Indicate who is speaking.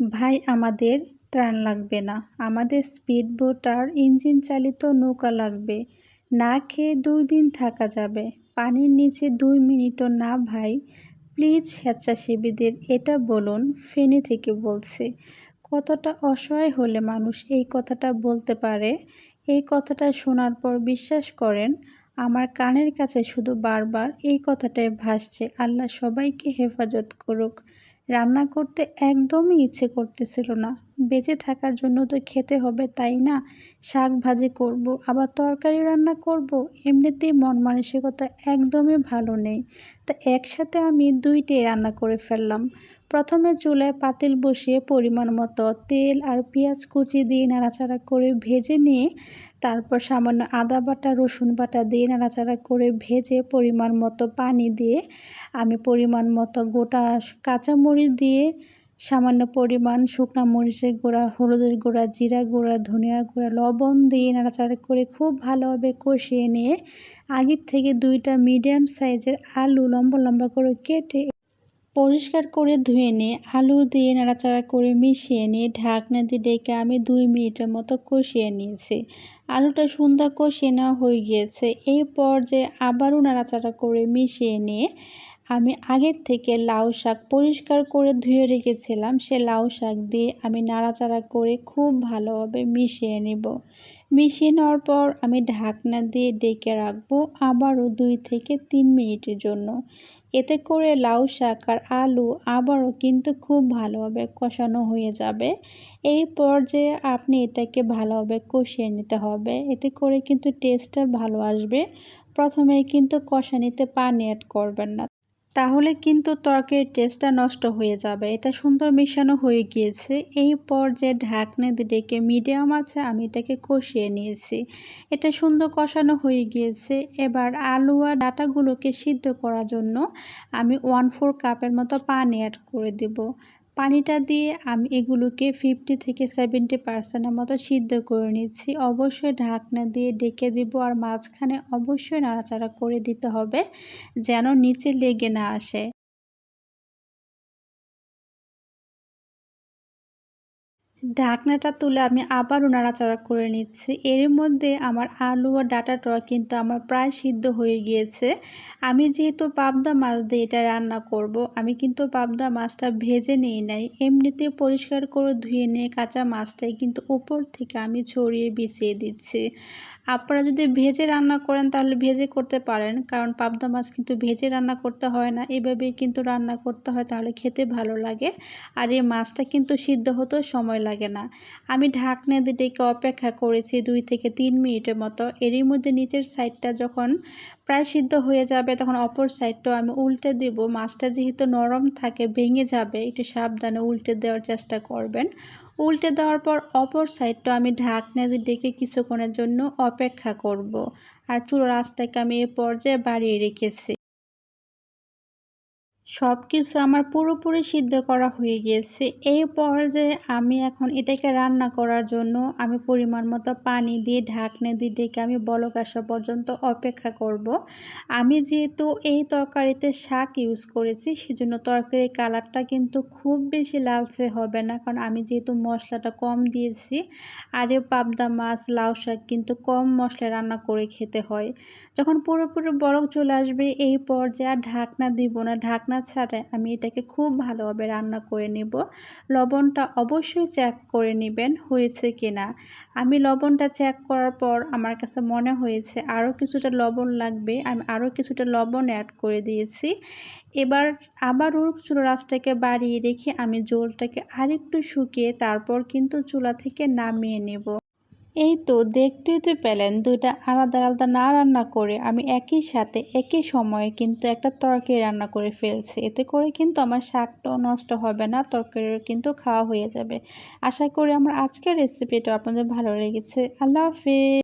Speaker 1: ভাই, আমাদের ত্রাণ লাগবে না। আমাদের স্পিড বোট আর ইঞ্জিন চালিত নৌকা লাগবে। না খেয়ে দুই দিন থাকা যাবে। পানির নিচে দুই মিনিটও না, ভাই। প্লিজ, স্বেচ্ছাসেবীদের এটা বলুন, ফেনি থেকে বলছে। কতটা অসহায় হলে মানুষ এই কথাটা বলতে পারে? এই কথাটা শোনার পর বিশ্বাস করেন, আমার কানের কাছে শুধু বারবার এই কথাটাই ভাসছে। আল্লাহ সবাইকে হেফাজত করুক। রান্না করতে একদমই ইচ্ছে করতেছিল না। বেঁচে থাকার জন্য তো খেতে হবে, তাই না? শাক ভাজি করব, আবার তরকারি রান্না করব, এমনিতেই মন মানসিকতা একদমই ভালো নেই। তা একসাথে আমি দুইটাই রান্না করে ফেললাম। প্রথমে চুলায় পাতিল বসিয়ে পরিমাণ মতো তেল আর পেঁয়াজ কুচি দিয়ে নাড়াচাড়া করে ভেজে নিয়ে তারপর সামান্য আদা বাটা, রসুন বাটা দিয়ে নাড়াচাড়া করে ভেজে পরিমাণ মতো পানি দিয়ে আমি পরিমাণ মতো গোটা কাঁচামরিচ দিয়ে সামান্য পরিমাণ শুকনা মরিচের গুঁড়া, হলুদের গুঁড়া, জিরা গুঁড়া, ধনিয়া গুঁড়া, লবণ দিয়ে নাড়াচাড়া করে খুব ভালোভাবে কষিয়ে নিয়ে আগের থেকে দুইটা মিডিয়াম সাইজের আলু লম্বা লম্বা করে কেটে পরিষ্কার করে ধুয়ে নিয়ে, আলু দিয়ে নাড়াচাড়া করে মিশিয়ে নিয়ে ঢাকনা দিয়ে ডেকে আমি দুই মিনিটের মতো কষিয়ে নিয়েছি। আলুটা সুন্দর কষিয়ে নেওয়া হয়ে গিয়েছে। এই পর্যায়ে আবারও নাড়াচাড়া করে মিশিয়ে নিয়ে আমি আগের থেকে লাউ শাক পরিষ্কার করে ধুয়ে রেখেছিলাম। সে লাউ শাক দিয়ে আমি নাড়াচাড়া করে খুব ভালোভাবে মিশিয়ে নিব। মিশিয়ে নেওয়ার পর আমি ঢাকনা দিয়ে ডেকে রাখব আবারও দুই থেকে তিন মিনিটের জন্য। এতে করে লাউ শাক আর আলু আবারও কিন্তু খুব ভালোভাবে কষানো হয়ে যাবে। এই পর্যায়ে আপনি এটাকে ভালোভাবে কষিয়ে নিতে হবে। এতে করে কিন্তু টেস্টটা ভালো আসবে। প্রথমে কিন্তু কষানিতে পানি অ্যাড করবেন না। তাহলে কিন্তু ত্বকের টেস্টটা নষ্ট হয়ে যাবে। এটা সুন্দর মেশানো হয়ে গিয়েছে। এই যে ঢাকনে ডেকে মিডিয়াম আছে, আমি এটাকে কষিয়ে নিয়েছি। এটা সুন্দর কষানো হয়ে গিয়েছে। এবার আলু আর ডাটাগুলোকে সিদ্ধ করার জন্য আমি ওয়ান ফোর কাপের মতো পানি অ্যাড করে দেব। পানিটা দিয়ে আমি এগুলোকে ফিফটি থেকে সেভেন্টি পার্সেন্টের মতো সিদ্ধ করে নিচ্ছি। অবশ্যই ঢাকনা দিয়ে ডেকে দিব আর মাঝখানে অবশ্যই নাড়াচাড়া করে দিতে হবে যেন নিচে লেগে না আসে। ঢাকনাটা তুলে আমি আবারও নাড়াচাড়া করে নিচ্ছি। এর মধ্যে আমার আলু আর ডাটাটা কিন্তু আমার প্রায় সিদ্ধ হয়ে গিয়েছে। আমি যেহেতু পাবদা মাছ দিয়ে এটা রান্না করব, আমি কিন্তু পাবদা মাছটা ভেজে নিয়ে নাই। এমনিতে পরিষ্কার করে ধুয়ে নিয়ে কাঁচা মাছটাই কিন্তু উপর থেকে আমি ছড়িয়ে বিছিয়ে দিচ্ছি। আপনারা যদি ভেজে রান্না করেন তাহলে ভেজে করতে পারেন, কারণ পাবদা মাছ কিন্তু ভেজে রান্না করতে হয় না। এভাবেই কিন্তু রান্না করতে হয়, তাহলে খেতে ভালো লাগে। আর এই মাছটা কিন্তু সিদ্ধ হতেও সময় লাগে না। আমি ঢাকনা দিকে অপেক্ষা করেছি দুই থেকে তিন মিনিটের মতো। এরই মধ্যে নিচের সাইডটা যখন প্রায় সিদ্ধ হয়ে যাবে, তখন অপর সাইডটাও আমি উল্টে দেব। মাছটা যেহেতু নরম থাকে, ভেঙে যাবে, একটু সাবধানে উল্টে দেওয়ার চেষ্টা করবেন। উল্টে দেওয়ার পর অপর সাইডটা আমি ঢাকনা দিয়ে ডেকে কিছুক্ষণের জন্য অপেক্ষা করব। আর চুলোর আঁচটাকে আমি এ পর্যায়ে বাড়িয়ে রেখেছি সব কিছু আমার পুরোপুরি সিদ্ধ করা হয়ে গিয়েছে এই পর্যায়ে আমি এখন এটাকে রান্না করার জন্য আমি পরিমাণ মতো পানি দিয়ে, ঢাকনে দিয়ে ডেকে আমি বলক আসা পর্যন্ত অপেক্ষা করব। আমি যেহেতু এই তরকারিতে শাক ইউজ করেছি, সেজন্য তরকারির কালারটা কিন্তু খুব বেশি লালচে হবে না, কারণ আমি যেহেতু মশলাটা কম দিয়েছি, আর এ পাবদা মাছ, লাউ শাক কিন্তু কম মশলা রান্না করে খেতে হয়। যখন পুরোপুরি বরফ চলে আসবে, এই পর্যায়ে ঢাকনা দিব না। ঢাকনা ছাড়া, আমি এটাকে খুব ভালোভাবে রান্না করে নেব। লবণটা অবশ্যই চেক করে নেবেন, হয়েছে কিনা। আমি লবণটা চেক করার পর আমার কাছে মনে হয়েছে আরও কিছুটা লবণ লাগবে, আমি আরও কিছুটা লবণ অ্যাড করে দিয়েছি। এবার আবারও চুলো রাসটাকে বাড়িয়ে রেখে আমি জোলটাকে আরেকটু শুকিয়ে তারপর কিন্তু চুলা থেকে নামিয়ে নেব। এই তো দেখতেই তো পেলেন দুইটা আলাদা আলাদা না রান্না করে আমি একই সাথে, একই সময়ে কিন্তু একটা তরকারি রান্না করে ফেলছি। এতে করে কিন্তু আমার শাকটাও নষ্ট হবে না, তরকারিও কিন্তু খাওয়া হয়ে যাবে। আশা করি আমার আজকের রেসিপিটা আপনাদের ভালো লেগেছে। আল্লাহ হাফিজ।